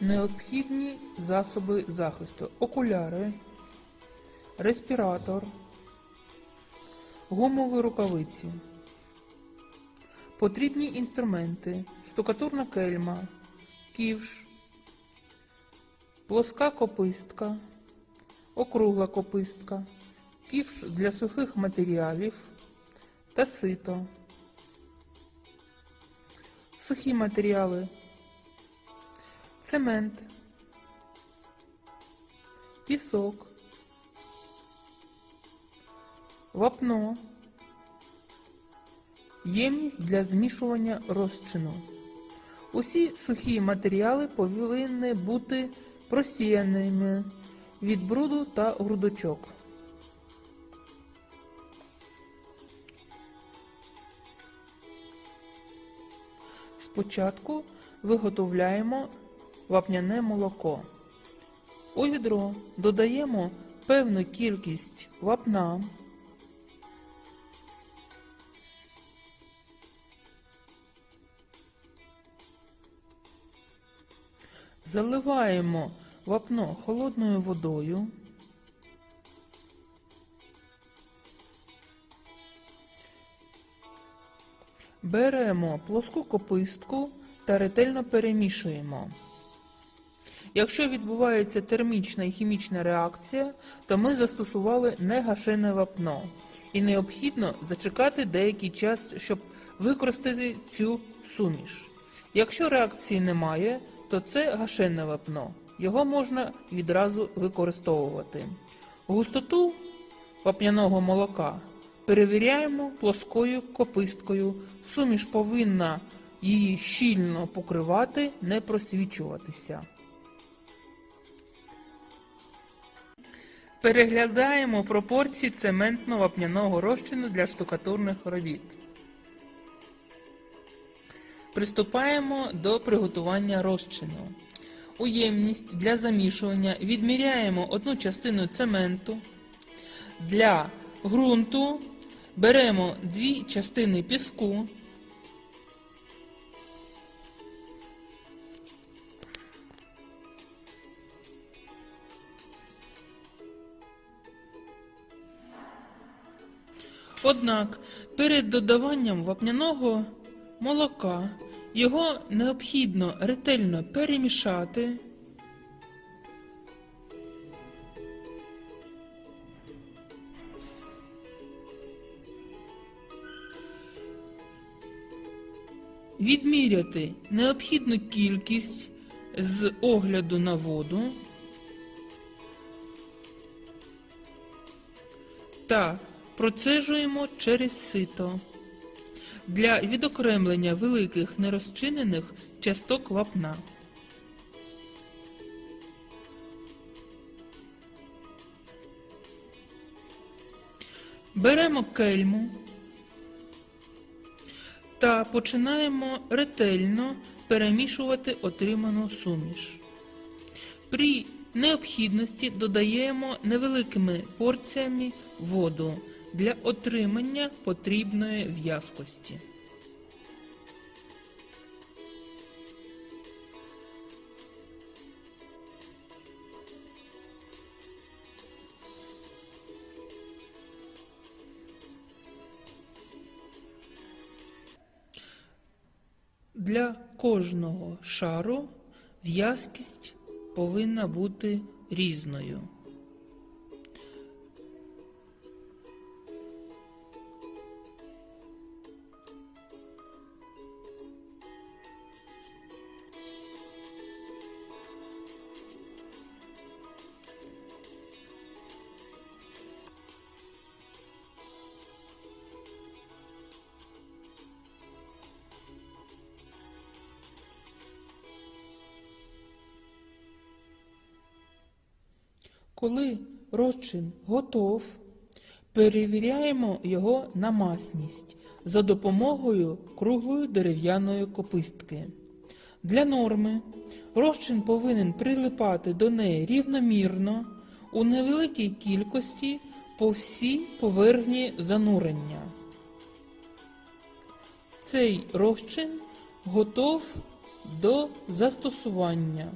необхідні засоби захисту: окуляри, респіратор, гумові рукавиці. Потрібні інструменти: штукатурна кельма, ківш, плоска копистка, округла копистка, ківш для сухих матеріалів та сито. Сухі матеріали, цемент, пісок, вапно, ємність для змішування розчину. Усі сухі матеріали повинні бути просіяними від бруду та грудочок. Спочатку виготовляємо вапняне молоко. У відро додаємо певну кількість вапна. Заливаємо вапно холодною водою. Беремо плоску копистку та ретельно перемішуємо. Якщо відбувається термічна і хімічна реакція, то ми застосували негашене вапно і необхідно зачекати деякий час, щоб використати цю суміш. Якщо реакції немає, то це гашене вапно. Його можна відразу використовувати. Густоту вапняного молока перевіряємо плоскою кописткою. Суміш повинна її щільно покривати, не просвічуватися. Переглядаємо пропорції цементно-вапняного розчину для штукатурних робіт. Приступаємо до приготування розчину. У ємність для замішування відміряємо одну частину цементу. Для ґрунту беремо дві частини піску. Однак перед додаванням вапняного молока його необхідно ретельно перемішати. Відміряти необхідну кількість з огляду на воду та процежуємо через сито для відокремлення великих нерозчинених часток вапна. Беремо кельму та починаємо ретельно перемішувати отриману суміш. При необхідності додаємо невеликими порціями воду для отримання потрібної в'язкості. Для кожного шару в'язкість повинна бути різною. Коли розчин готов, перевіряємо його на масність за допомогою круглої дерев'яної копистки. Для норми розчин повинен прилипати до неї рівномірно у невеликій кількості по всій поверхні занурення. Цей розчин готов до застосування.